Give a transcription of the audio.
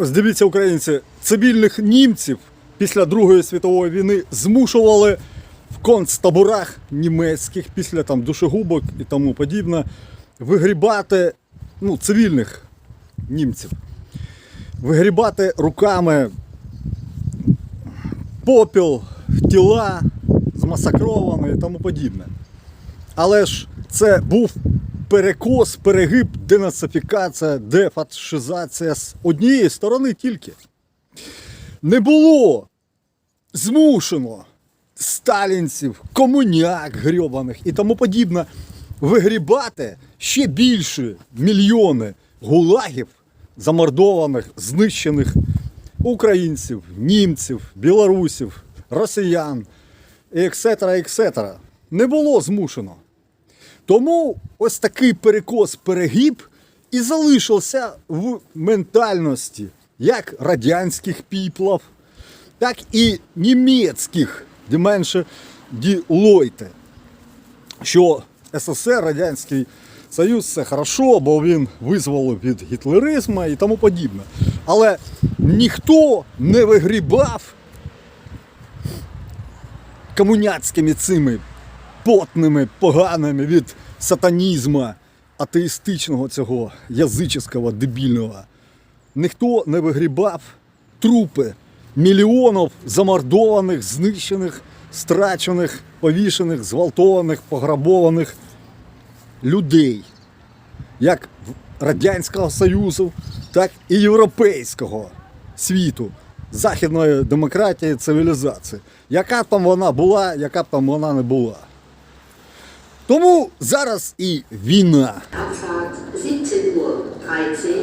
Дивіться, українці, цивільних німців після Другої світової війни змушували в концтаборах німецьких після там душегубок і тому подібне вигрібати ну, цивільних німців. Вигрібати руками попіл, тіла змасакровані і тому подібне. Але ж це був перекос, перегиб, денацифікація, дефашизація з однієї сторони тільки. Не було змушено сталінців, комуняк грьобаних і тому подібне вигрібати ще більше мільйони гулагів, замордованих, знищених українців, німців, білорусів, росіян, і ексетера, ексетера. Не було змушено. Тому ось такий перекос перегиб і залишився в ментальності як радянських піплів, так і німецьких, де менше ді Лойте, що СССР, Радянський Союз це хорошо, бо він визволив від гітлеризму і тому подібне. Але ніхто не вигрібав комуняцькими цими потними, поганими від сатанізму, атеїстичного цього язичського, дебільного. Ніхто не вигрібав трупи мільйонів замордованих, знищених, страчених, повішених, зґвалтованих, пограбованих людей, як Радянського Союзу, так і Європейського світу, західної демократії, цивілізації. Яка б там вона була, яка б там вона не була. Тому зараз і війна. Abfahrt 17 Uhr 13